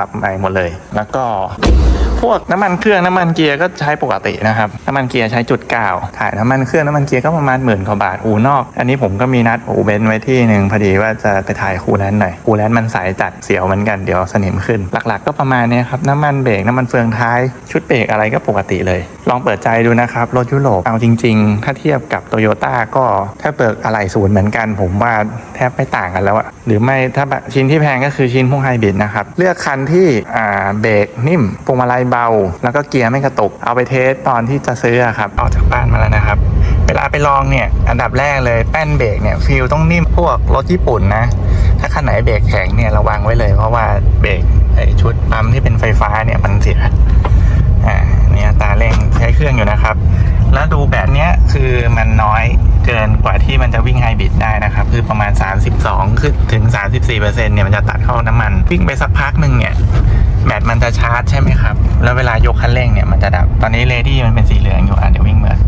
ปรับใหม่หมดเลย แล้วก็ วกน้ำมันเครื่องน้ำมันเกียร์ก็ใช้ปกตินะครับน้ำมันเกียร์ใช้จุดเก้าถ่ายน้ำมันเครื่องน้ำมันเกียร์ก็ประมาณหมื่นกว่าบาทอู่นอก อันนี้ผมก็มีนัดอู่เบนไว้ที่หนึ่งพอดีว่าจะไปถ่ายคูแลนด์หน่อยคูแลนด์มันสายจัดเสียวเหมือนกันเดี๋ยวสนิมขึ้น หลักๆ ก็ประมาณนี้ครับน้ำมันเบรกน้ำมันเฟืองท้ายชุดเบรกอะไรก็ปกติเลย ลองเปิดใจดูนะครับรถยุโรปเอาจริง ๆ ถ้าเทียบกับโตโยต้าก็ถ้าเปิดอะไรศูนย์เหมือนกัน ผมว่าแทบไม่ต่างกันแล้วอะหรือไม่ถ้าชิ้นที่แพงก็คือชิ้นพวกไฮบริดนะครับเลือกคันที่เบรกนิ่มพวงมาลัยเบา แล้วก็เกียร์ไม่กระตุก เอาไปเทสตอนที่จะซื้อครับออกจากบ้านมาแล้วนะครับ เวลาไปลองเนี่ยอันดับแรกเลยแป้นเบรกเนี่ยฟิลต้องนิ่มพวกรถญี่ปุ่นนะ ถ้าคันไหนเบรกแข็งเนี่ยระวังไว้เลย เพราะว่าเบรกไอชุดปั๊มที่เป็นไฟฟ้าเนี่ยมันเสียอ่าเนี่ยตาเร่งใช้เครื่องอยู่นะครับแล้วดูแบบเนี้ยคือมันน้อยเกินกว่าที่มันจะวิ่งไฮบริดได้นะครับ คือประมาณ 32คือถึง 34%เนี่ยมันจะตัดเข้าน้ำมัน วิ่งไปสักพักหนึ่งเนี่ย แบตมันจะชาร์จใช่ไหมครับ แล้วเวลายกคันเร่งเนี่ยมันจะดับ ตอนนี้เลดี้มันเป็นสีเหลืองอยู่อะเดี๋ยววิ่งเหมือน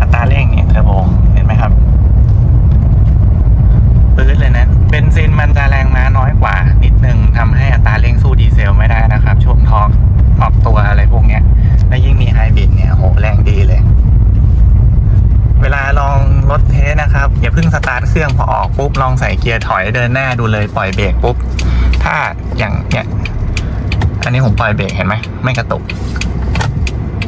อัตราเร่งเนี่ยเทอร์โบเห็นไหมครับปื้ดเลยนะเบนซินมันจะแรงม้าน้อยกว่า นิดนึงทำให้อัตราเร่งสู้ดีเซลไม่ได้นะครับ ช่วงทอร์ พิ่งสตาร์ทเครื่องพอออกปุ๊บลองใส่เกียร์ถอยเดินหน้าดูเลยปล่อยเบรกปุ๊บ ถ้าอย่างเนี่ยอันนี้ผมปล่อยเบรกเห็นไหมไม่กระตุก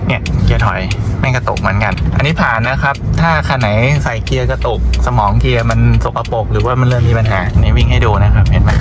เนี่ยเกียร์ถอยไม่กระตุกเหมือนกัน อันนี้ผ่านนะครับ ถ้าคันไหนใส่เกียร์กระตุก สมองเกียร์มันสกปรกหรือว่ามันเริ่มมีปัญหานี่วิ่งให้ดูนะครับ เห็นไหม